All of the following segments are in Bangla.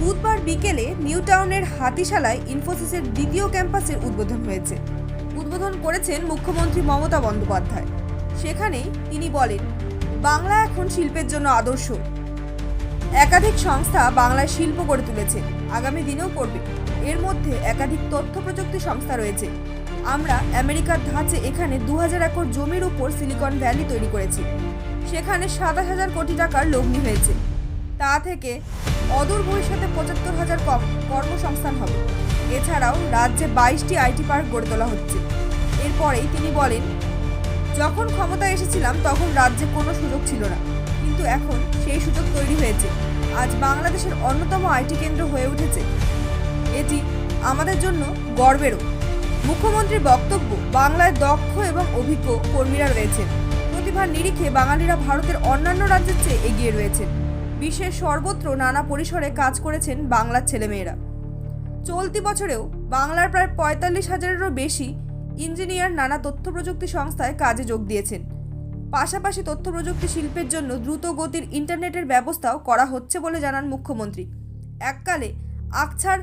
বুধবার বিকেলে নিউ টাউনের হাতিশালায় ইনফোসিসের দ্বিতীয় ক্যাম্পাসের উদ্বোধন হয়েছে। উদ্বোধন করেছেন মুখ্যমন্ত্রী মমতা বন্দ্যোপাধ্যায়। সেখানেই তিনি বলেন, বাংলা এখন শিল্পের জন্য আদর্শ। একাধিক সংস্থা বাংলায় শিল্প গড়ে তুলেছে, আগামী দিনেও করবে। এর মধ্যে একাধিক তথ্য প্রযুক্তি সংস্থা রয়েছে। আমরা আমেরিকার ধাঁচে এখানে দু হাজার একর জমির উপর সিলিকন ভ্যালি তৈরি করেছি। সেখানে সাতাশ হাজার কোটি টাকার লগ্নি হয়েছে। তা থেকে অদূর ভবিষ্যতে পঁচাত্তর হাজার কর্মসংস্থান হবে। এছাড়াও রাজ্যে বাইশটি আইটি পার্ক গড়ে তোলা হচ্ছে। এরপরেই তিনি বলেন, যখন ক্ষমতায় এসেছিলাম, তখন রাজ্যে কোনো সুযোগ ছিল না। কিন্তু এখন সেই সুযোগ তৈরি হয়েছে। আজ বাংলাদেশের অন্যতম আইটি কেন্দ্র হয়ে উঠেছে। এটি আমাদের জন্য গর্বেরও মুখ্যমন্ত্রীর বক্তব্য, বাংলায় দক্ষ এবং অভিজ্ঞ কর্মীরা রয়েছেন। প্রতিভার নিরিখে বাঙালিরা ভারতের অন্যান্য রাজ্যের চেয়ে এগিয়ে রয়েছেন। বিশ্বের সর্বত্র নানা পরিসরে কাজ করেছেন বাংলার ছেলেমেয়েরা। চলতি বছরেও বাংলার প্রায় পঁয়তাল্লিশ হাজারেরও বেশি ইঞ্জিনিয়ার নানা তথ্য প্রযুক্তি সংস্থায় কাজে যোগ দিয়েছেন। পাশাপাশি তথ্য প্রযুক্তি শিল্পের জন্য দ্রুত গতির ইন্টারনেটের ব্যবস্থাও করা হচ্ছে বলে জানান মুখ্যমন্ত্রী। এককালে আকছার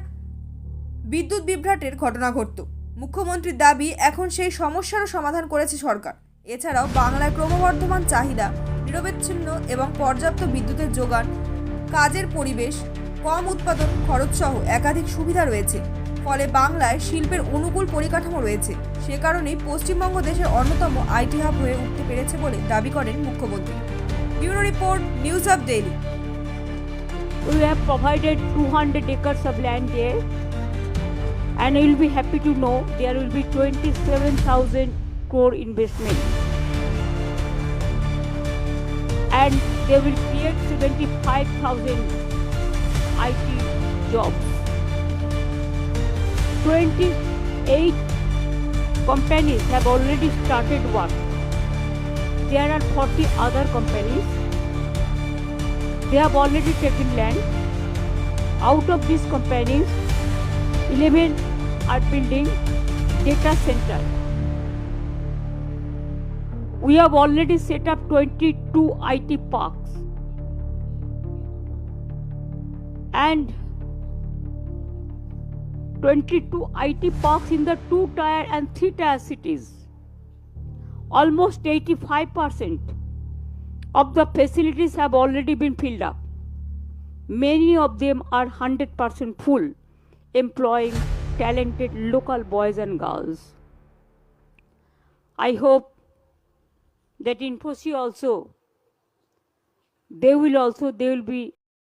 বিদ্যুৎ বিভ্রাটের ঘটনা ঘটত। মুখ্যমন্ত্রীর দাবি, এখন সেই সমস্যারও সমাধান করেছে সরকার। এছাড়াও বাংলায় ক্রমবর্ধমান চাহিদা নিরবচ্ছিন্ন এবং পর্যাপ্ত বিদ্যুতের যোগান, কাজের পরিবেশ, কম উৎপাদন খরচসহ একাধিক সুবিধা রয়েছে। ফলে বাংলায় শিল্পের অনুকূল পরিকাঠামো রয়েছে। সে কারণেই পশ্চিমবঙ্গ দেশের অন্যতম আইটি হাব হয়ে উঠতে পেরেছে বলে দাবি করেন মুখ্যমন্ত্রী। Bureau report, news of daily. We have provided 200 acres of land there and you will be happy to know there will be 27000 crore investment. And they will create 75000 IT jobs 28 companies have already started work there are 40 other companies they have already taken land. Out of these companies, 11 are building data center. We have already set up 22 IT parks. And 22 IT parks in the two tier and three tier cities. Almost 85% of the facilities have already been filled up. Many of them are 100% full, employing talented local boys and girls. I hope that in Infosys also, they will also, they will be